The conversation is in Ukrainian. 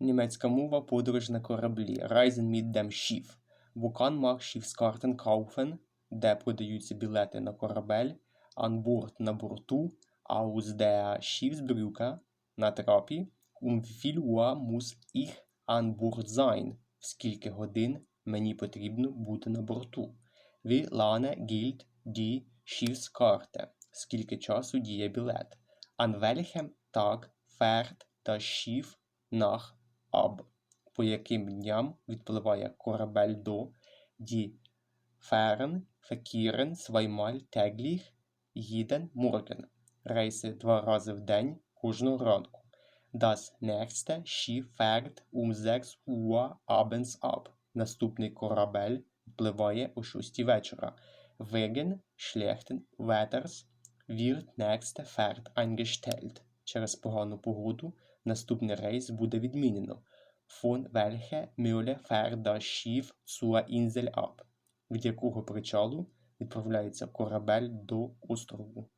Німецька мова подорож на кораблі. Reisen mit dem Schiff. Wo kann Schiffskarten kaufen? Де продаються білети на корабель. An Bord на борту. Aus der Schiffsbrücke на трапі. Um viel Uhr muss ich an Bord sein? В скільки годин мені потрібно бути на борту? Wie lange gilt die Schiffskarte? Скільки часу діє білет? An welchem Tag fährt das Schiff nach Ab? По яким дням відпливає корабель до Die Fähren verkehren zweimal täglich jeden Morgen. Рейси два рази в день кожного ранку. Das nächste Schiff fährt um 6 Uhr abends ab. Наступний корабель впливає о 6 вечора. Wegen schlechten Wetters wird nächste Fahrt eingestellt. Через погану погоду наступний рейс буде відмінено. Фон Вельхе Мюле Ферда das Цуа Інзель Ап. Від якого причалу відправляється корабель до острову?